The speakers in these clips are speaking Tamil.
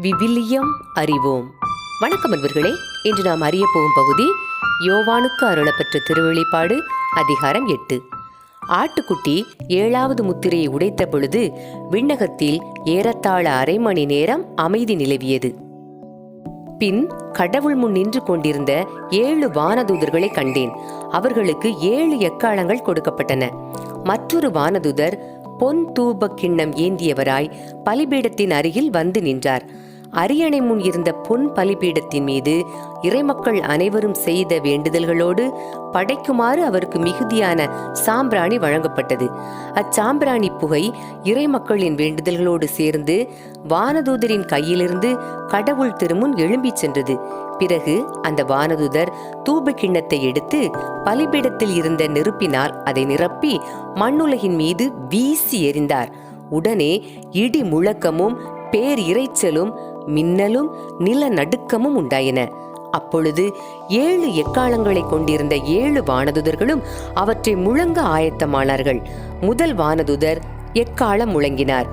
விவிலியம் அறிவோம். வணக்கம் அன்பர்களே இன்று நாம் அறிய போகும் பகுதி யோவானுக்கு அருளப்பெற்ற திருவெளிப்பாடு அதிகாரம் எட்டு. ஆட்டுக்குட்டி ஏழாவது முத்திரையை உடைத்த பொழுது விண்ணகத்தில் ஏறத்தாழ அரை மணி நேரம் அமைதி நிலவியது. பின் கடவுள் முன் நின்று கொண்டிருந்த ஏழு வானதூதர்களை கண்டேன். அவர்களுக்கு ஏழு எக்காளங்கள் கொடுக்கப்பட்டன. மற்றொரு வானதூதர் பொன் தூப கிண்ணம் ஏந்தியவராய் பலிபீடத்தின் அருகில் வந்து நின்றார். அரியணை முன் இருந்த பொன் பலிபீடத்தின் மீது இறைமக்கள் அனைவரும் செய்த வேண்டுதல்களோடு படைக்குமாறு அவருக்கு மிகுதியான சாம்பிராணி வழங்கப்பட்டது. அச்சாம்பிராணி புகை இறைமக்களின் வேண்டுதல்களோடு சேர்ந்து வானதூதரின் கையிலிருந்து கடவுள் திருமுன் எழும்பிச் சென்றது. பிறகு அந்த வானதூதர் தூப கிண்ணத்தை எடுத்து பலிபீடத்தில் இருந்த நெருப்பினால் அதை நிரப்பி மண்ணுலகின் மீது வீசி எறிந்தார். உடனே இடி முழக்கமும் பேர் இரைச்சலும் மின்னலும் நில நடுக்கமும் உண்டாயின. அப்பொழுது ஏழு எக்காலங்களை கொண்டிருந்த ஏழு வானதுதர்களும் அவற்றை முழங்க ஆயத்தமானார்கள். முதல் வானதுதர் எக்காலம் முழங்கினார்.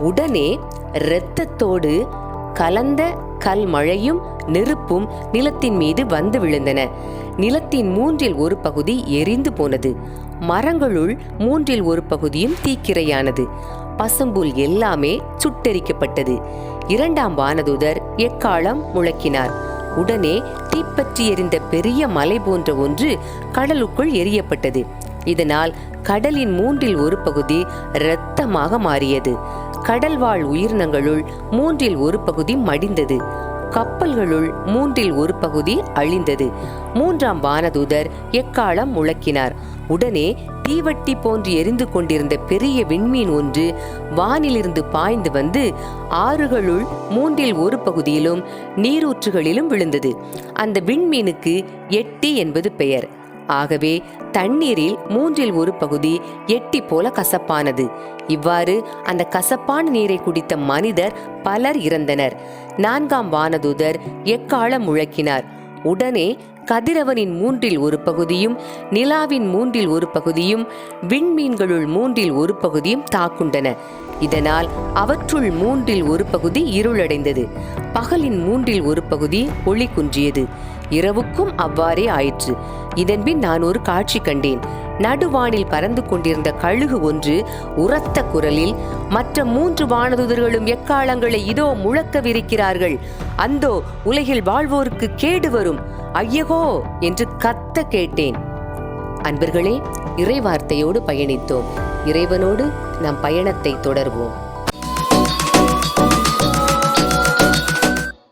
உடனே இரத்தத்தோடு கலந்த கல் மழையும் நெருப்பும் நிலத்தின் மீது வந்து விழுந்தன. நிலத்தின் மூன்றில் ஒரு பகுதி எரிந்து போனது. மரங்களுள் மூன்றில் ஒரு பகுதியும் தீக்கிரையானது. பசும்புல் எல்லாமே சுட்டெரிக்கப்பட்டது. இரண்டாம் வானதூதர் எக்காலம் முழக்கினார். உடனே தீப்பற்றி எரிந்த பெரிய மலை போன்ற ஒன்று கடலுக்குள் எரியப்பட்டது இதனால் கடலின் மூன்றில் ஒரு பகுதி இரத்தமாக மாறியது. கடல்வாழ் உயிரினங்களுள் மூன்றில் ஒரு பகுதி மடிந்தது. கப்பல்களுள் மூன்றில் ஒரு பகுதி அழிந்தது. மூன்றாம் வானதூதர் எக்காலம் முழக்கினார். உடனே தீவட்டி போன்று எரிந்து கொண்டிருந்த பெரிய விண்மீன் ஒன்று வானிலிருந்து பாய்ந்து வந்து ஆறுகளுள் மூன்றில் ஒரு பகுதியிலும் நீரூற்றுகளிலும் விழுந்தது. அந்த விண்மீனுக்கு எட்டி என்பது பெயர். ஆகவே தண்ணீரில் மூன்றில் ஒரு பகுதி எட்டி போல கசப்பானது. இவ்வாறு அந்த கசப்பான நீரை குடித்த மனிதர் பலர் இறந்தனர். நான்காம் வானதூதர் எக்காலம் முழக்கினார். உடனே கதிரவனின் மூன்றில் ஒரு பகுதியும் நிலாவின் மூன்றில் ஒரு பகுதியும் விண்மீன்களுள் மூன்றில் ஒரு பகுதியும் தாக்குண்டன. இதனால் அவற்றுள் மூன்றில் ஒரு பகுதி இருளடைந்தது. பகலின் மூன்றில் ஒரு பகுதி ஒளி குன்றியது. இரவுக்கும் அவ்வாறே ஆயிற்று. இதன்பின் நான் ஒரு காட்சி கண்டேன். நடுவானில் பறந்து கொண்டிருந்த கழுகு ஒன்று உரத்த குரலில் மற்ற மூன்று வானதுதர்களும் எக்காலங்களை இதோ முழக்கவிருக்கிறார்கள். அந்தோ உலகில் வாழ்வோருக்கு கேடு வரும். ஐயகோ! என்று கத்த கேட்டேன். அன்பர்களே இறைவார்த்தையோடு பயணித்தோம். இறைவனோடு நம் பயணத்தை தொடர்வோம்.